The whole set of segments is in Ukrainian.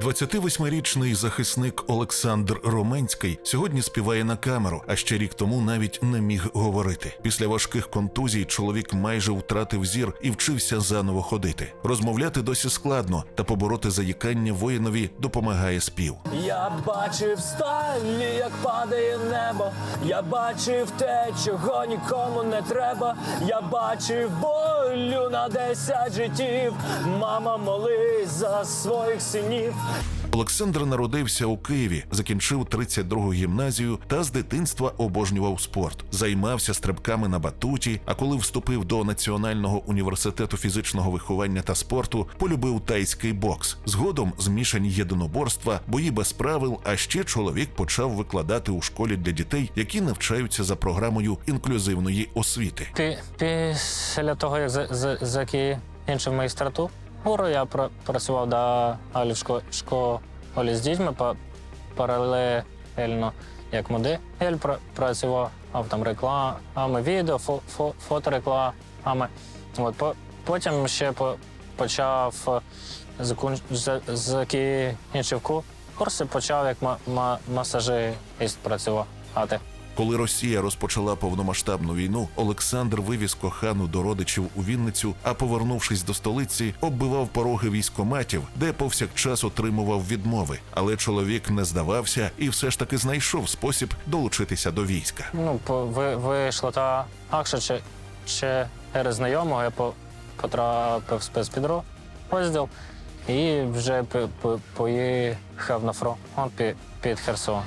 28-річний захисник Олександр Роменський сьогодні співає на камеру, а ще рік тому навіть не міг говорити. Після важких контузій чоловік майже втратив зір і вчився заново ходити. Розмовляти досі складно, та побороти заїкання воїнові допомагає спів. Я бачив сталі, як падає небо. Я бачив те, чого нікому не треба. Я бачив болю на десять життів. Мама, молись за своїх синів. Олександр народився у Києві, закінчив 32-гу гімназію та з дитинства обожнював спорт. Займався стрибками на батуті. А коли вступив до Національного університету фізичного виховання та спорту, полюбив тайський бокс. Згодом змішані єдиноборства, бої без правил. А ще чоловік почав викладати у школі для дітей, які навчаються за програмою інклюзивної освіти. Пі- Після того, як за- за- закінчив магістратуру, я пра- працював далі в шко- школі з дітьми паралельно як модель пра- працював там рекламами, відео, фо- фо- фоторекламами. От, по- потім ще по- почав закінчив курси, почав як ма- ма- масажист працювати. Коли Росія розпочала повномасштабну війну, Олександр вивіз кохану до родичів у Вінницю, а повернувшись до столиці, оббивав пороги військоматів, де повсякчас отримував відмови. Але чоловік не здавався і все ж таки знайшов спосіб долучитися до війська. Ну, по- ви, вийшла та акша чи, чи через знайомого, я по, потрапив в спецпідрозділ і вже поїхав на фронт під, під Херсон.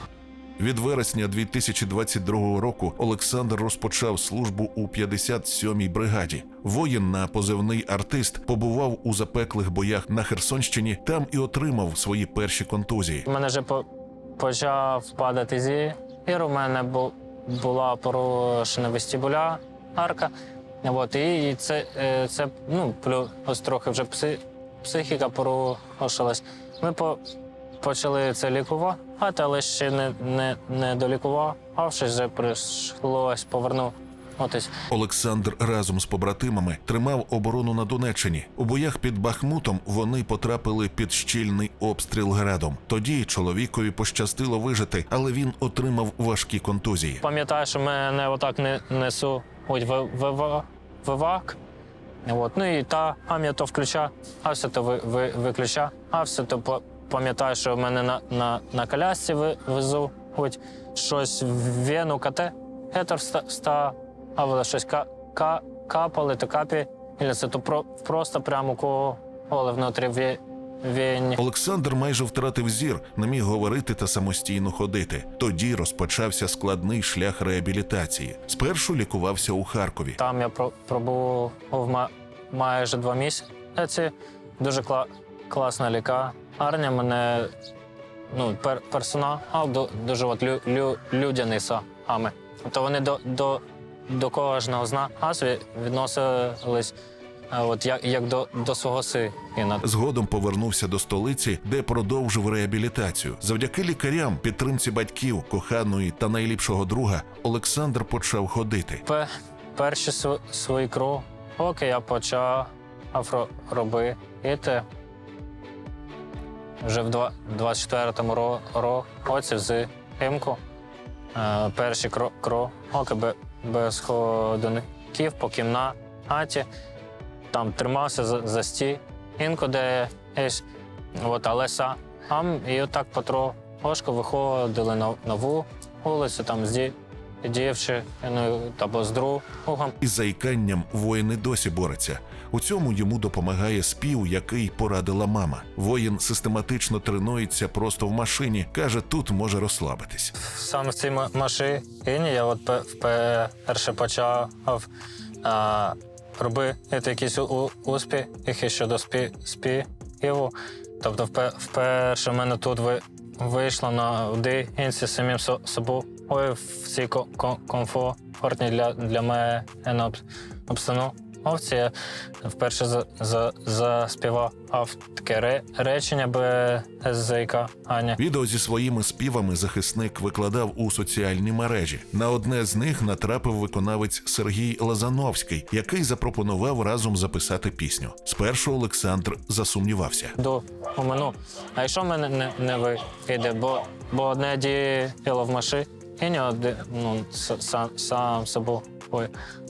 Від вересня 2022 року Олександр розпочав службу у 57-й бригаді. Воїн на позивний артист побував у запеклих боях на Херсонщині. Там і отримав свої перші контузії. У мене вже по, почав падати зір, у мене бу, була порушена вестибулярка. От, і, це, е, це ну, плюс трохи вже пси, психіка порушилась. Ми по, почали це лікувати, але ще не, не, не долікувавшись, вже прийшлось повернутися. Олександр разом з побратимами тримав оборону на Донеччині. У боях під Бахмутом вони потрапили під щільний обстріл градом. Тоді чоловікові пощастило вижити, але він отримав важкі контузії. Пам'ятаю, що мене отак не несу ось в, в, в, вивак. От. Ну і та пам'ять то включа, а все то ви, ви, виключа, а все то пам'ятаю, що в мене на, на, на колясці везу, хоч щось в вену кате, етер ставили, щось ка, ка, капали, то капі, і це то про, просто прямо коло внутрі ве- вені. Олександр майже втратив зір, не міг говорити та самостійно ходити. Тоді розпочався складний шлях реабілітації. Спершу лікувався у Харкові. Там я про- пробув ма- майже два місяці. Дуже кла- класна лікарня. Мене ну, пер- персонал ду- дуже от лю- лю- людяний саме. Тобто вони до, до, до кожного з нас відносились е, от, як, як до, до свого сина. Згодом повернувся до столиці, де продовжив реабілітацію. Завдяки лікарям, підтримці батьків, коханої та найліпшого друга Олександр почав ходити. Пе- перші св- свої кроки я почав ро- робити вже в два- 24-му ро- ро- році взимку. Е, Перші кро- кроки бе- без ходунків по кімнаті. Там тримався за, за стінку десь, от, але сам і отак потрошку виходили на, на вулицю там з дівчиною або з другом. Із заїканням воїн і досі бореться. У цьому йому допомагає спів, який порадила мама. Воїн систематично тренується просто в машині. каже, тут може розслабитись. Саме в цій ма- машині я от пе- вперше почав а, робити якісь успіхи щодо спі, співу. Тобто, впе- вперше в мене тут ви, вийшло на одинці самим со- собою в цій ко- ко- для, для мене обс- обстановці. я вперше за, за, заспівав таке ре, речення без зайка Аня. Відео зі своїми співами захисник викладав у соціальні мережі. На одне з них натрапив виконавець Сергій Лазановський, який запропонував разом записати пісню. Спершу Олександр засумнівався. Йду у мену. А якщо в мене не, не вийде, бо, бо одне діло в машині, один, ну, сам, сам собою.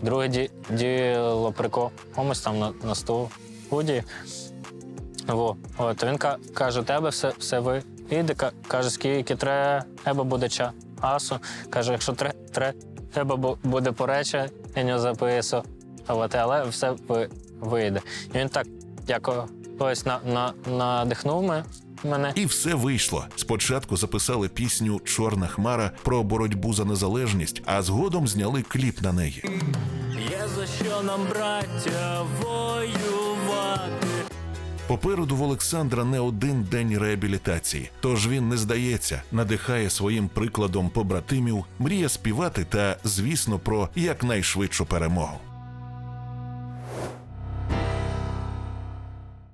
Друге ді, діло при комусь там на, на студії. Во. От, він каже, тебе все, все вийде, каже, скільки треба буде часу. Каже, якщо тре- тре- треба бу- буде порече, я не записувати, але все вийде. І він так якось на, на, надихнув ме- мене. І все вийшло. Спочатку записали пісню Чорна хмара про боротьбу за незалежність, а згодом зняли кліп на неї. Є за що нам, браття, воювати. Попереду в Олександра не один день реабілітації, тож він не здається, надихає своїм прикладом побратимів, мріє співати та, звісно, про якнайшвидшу перемогу.